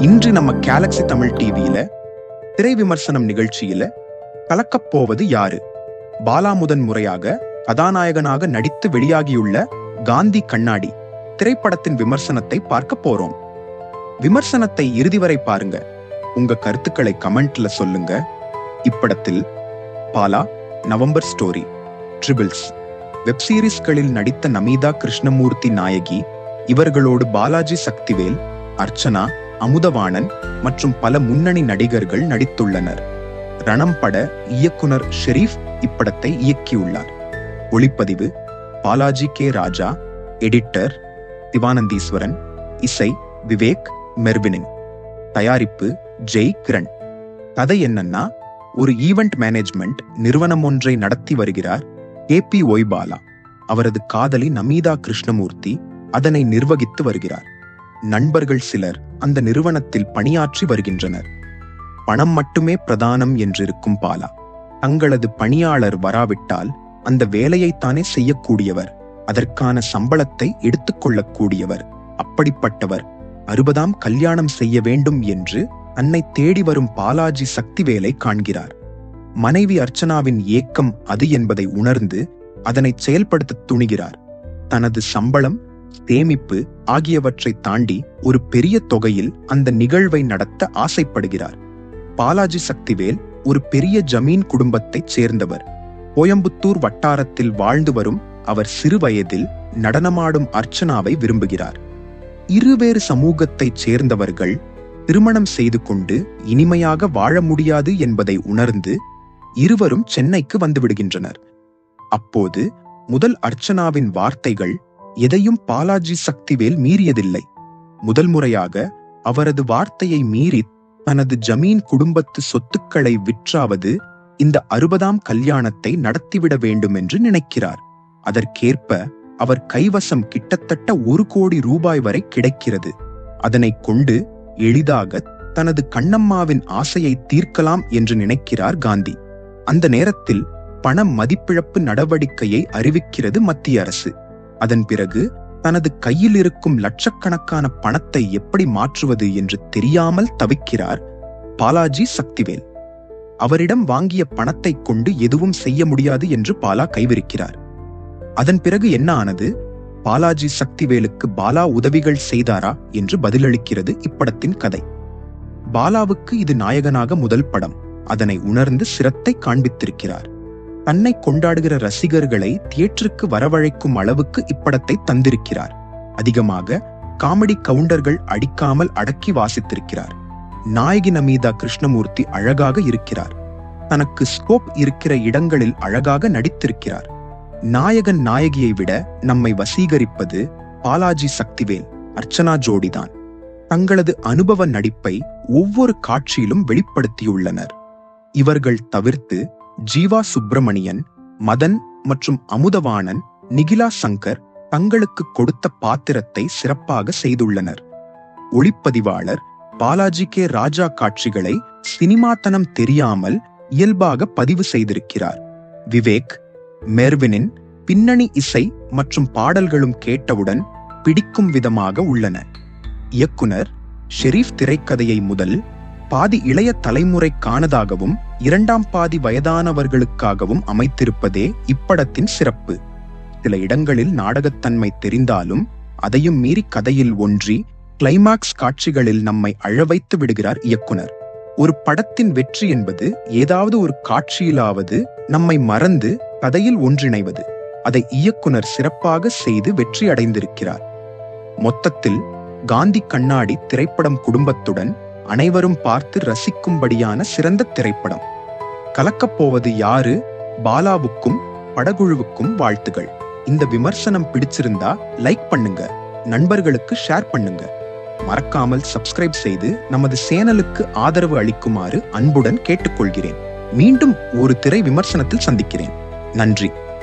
இன்று நம்ம கேலக்ஸி தமிழ் டிவியில திரை விமர்சனம் நிகழ்ச்சியில கலக்கப்போவது யாரு? பாலா முதன் முறையாக கதாநாயகனாக நடித்து வெளியாகியுள்ள காந்தி கண்ணாடி திரைப்படத்தின் விமர்சனத்தை பார்க்க போறோம். விமர்சனத்தை இறுதி வரை பாருங்க. உங்க கருத்துக்களை கமெண்ட்ல சொல்லுங்க. இப்படத்தில் Bala November story triples. Web சீரிஸ்களில் நடித்த நமீதா கிருஷ்ணமூர்த்தி நாயகி இவர்களோடு பாலாஜி சக்திவேல் அர்ச்சனா அமுதவாணன் மற்றும் பல முன்னணி நடிகர்கள் நடித்துள்ளனர். ரணம் பட இயக்குனர் ஷெரீப் இப்படத்தை இயக்கியுள்ளார். ஒளிப்பதிவு பாலாஜி கே ராஜா எடிட்டர் திவானந்தீஸ்வரன் இசை விவேக் மெர்வினின். தயாரிப்பு ஜெய் கிரண். கதை என்னன்னா ஒரு ஈவெண்ட் மேனேஜ்மெண்ட் நிறுவனம் ஒன்றை நடத்தி வருகிறார் கே பி ஒய்பாலா. அவரது காதலி நமீதா கிருஷ்ணமூர்த்தி அதனை நிர்வகித்து வருகிறார். நண்பர்கள் சிலர் அந்த நிறுவனத்தில் பணியாற்றி வருகின்றனர். பணம் மட்டுமே பிரதானம் என்றிருக்கும் பாலா. தங்களது பணியாளர் வராவிட்டால் அந்த வேலையைத்தானே செய்யக்கூடியவர் அதற்கான சம்பளத்தை எடுத்துக்கொள்ளக்கூடியவர் அப்படிப்பட்டவர் அறுபதாம் கல்யாணம் செய்ய வேண்டும் என்று அன்னை தேடி வரும் பாலாஜி சக்திவேலை காண்கிறார். மனைவி அர்ச்சனாவின் ஏக்கம் அது என்பதை உணர்ந்து அதனை செயல்படுத்த துணிகிறார். தனது சம்பளம் சேமிப்பு ஆகியவற்றை தாண்டி ஒரு பெரிய தொகையில் அந்த நிகழ்வை நடத்த ஆசைப்படுகிறார். பாலாஜி சக்திவேல் ஒரு பெரிய ஜமீன் குடும்பத்தைச் சேர்ந்தவர். கோயம்புத்தூர் வட்டாரத்தில் வாழ்ந்து வரும் அவர் சிறுவயதில் நடனமாடும் அர்ச்சனாவை விரும்புகிறார். இருவேறு சமூகத்தைச் சேர்ந்தவர்கள் திருமணம் செய்து கொண்டு இனிமையாக வாழ முடியாது என்பதை உணர்ந்து இருவரும் சென்னைக்கு வந்துவிடுகின்றனர். அப்போது முதல் அர்ச்சனாவின் வார்த்தைகள் எதையும் பாலாஜி சக்திவேல் மீறியதில்லை. முதல் முறையாக அவரது வார்த்தையை மீறி தனது ஜமீன் குடும்பத்து சொத்துக்களை விற்றாவது இந்த அறுபதாம் கல்யாணத்தை நடத்திவிட வேண்டும் என்று நினைக்கிறார். அதற்கேற்ப அவர் கைவசம் கிட்டத்தட்ட ஒரு கோடி ரூபாய் வரை கிடைக்கிறது. அதனை கொண்டு எளிதாக தனது கண்ணம்மாவின் ஆசையை தீர்க்கலாம் என்று நினைக்கிறார் காந்தி. அந்த நேரத்தில் பண மதிப்பிழப்பு நடவடிக்கையை அறிவிக்கிறது மத்திய அரசு. அதன் பிறகு தனது கையில் இருக்கும் லட்சக்கணக்கான பணத்தை எப்படி மாற்றுவது என்று தெரியாமல் தவிக்கிறார் பாலாஜி சக்திவேல். அவரிடம் வாங்கிய பணத்தை கொண்டு எதுவும் செய்ய முடியாது என்று பாலா கைவிரிக்கிறார். அதன் பிறகு என்ன ஆனது? பாலாஜி சக்திவேலுக்கு பாலா உதவிகள் செய்தாரா என்று பதிலளிக்கிறது இப்படத்தின் கதை. பாலாவுக்கு இது நாயகனாக முதல் படம். அதனை உணர்ந்து சிரத்தை காண்பித்திருக்கிறார். தன்னை கொண்டாடுகிற ரசிகர்களை தியேட்டருக்கு வரவழைக்கும் அளவுக்கு இப்படத்தை தந்திருக்கிறார். அதிகமாக காமெடி கவுண்டர்கள் அடிக்காமல் அடக்கி வாசித்திருக்கிறார். நாயகி நமீதா கிருஷ்ணமூர்த்தி அழகாக இருக்கிறார். தனக்கு ஸ்கோப் இருக்கிற இடங்களில் அழகாக நடித்திருக்கிறார். நாயகன் நாயகியை விட நம்மை வசீகரிப்பது பாலாஜி சக்திவேல் அர்ச்சனா ஜோடிதான். தங்களது அனுபவ நடிப்பை ஒவ்வொரு காட்சியிலும் வெளிப்படுத்தியுள்ளனர். இவர்கள் தவிர்த்து ஜீவா சுப்பிரமணியன் மதன் மற்றும் அமுதவாணன் நிகிலா சங்கர் தங்களுக்கு கொடுத்த பாத்திரத்தை சிறப்பாக செய்துள்ளனர். ஒளிப்பதிவாளர் பாலாஜி கே ராஜா காட்சிகளை சினிமாத்தனம் தெரியாமல் இயல்பாக பதிவு செய்திருக்கிறார். விவேக் மெர்வினின் பின்னணி இசை மற்றும் பாடல்களும் கேட்டவுடன் பிடிக்கும் விதமாக உள்ளன. இயக்குனர் ஷெரீப் திரைக்கதையை முதல் பாதி இளைய தலைமுறைக்கானதாகவும் இரண்டாம் பாதி வயதானவர்களுக்காகவும் அமைத்திருப்பதே இப்படத்தின் சிறப்பு. சில இடங்களில் நாடகத்தன்மை தெரிந்தாலும் அதையும் மீறி கதையில் ஒன்றி கிளைமாக்ஸ் காட்சிகளில் நம்மை அழவைத்து விடுகிறார் இயக்குனர். ஒரு படத்தின் வெற்றி என்பது ஏதாவது ஒரு காட்சியிலாவது நம்மை மறந்து கதையில் ஒன்றிணைவது. அதை இயக்குனர் சிறப்பாக செய்து வெற்றி அடைந்திருக்கிறார். மொத்தத்தில் காந்தி கண்ணாடி திரைப்படம் குடும்பத்துடன் அனைவரும் பார்த்து ரசிக்கும்படியான சிறந்த திரைப்படம். கலக்கப் போவது யாரு? பாலாவுக்கும் படகுழுவுக்கும் வாழ்த்துகள். இந்த விமர்சனம் பிடிச்சிருந்தா லைக் பண்ணுங்க. நண்பர்களுக்கு ஷேர் பண்ணுங்க. மறக்காமல் சப்ஸ்கிரைப் செய்து நமது சேனலுக்கு ஆதரவு அளிக்குமாறு அன்புடன் கேட்டுக்கொள்கிறேன். மீண்டும் ஒரு திரை விமர்சனத்தில் சந்திக்கிறேன். நன்றி.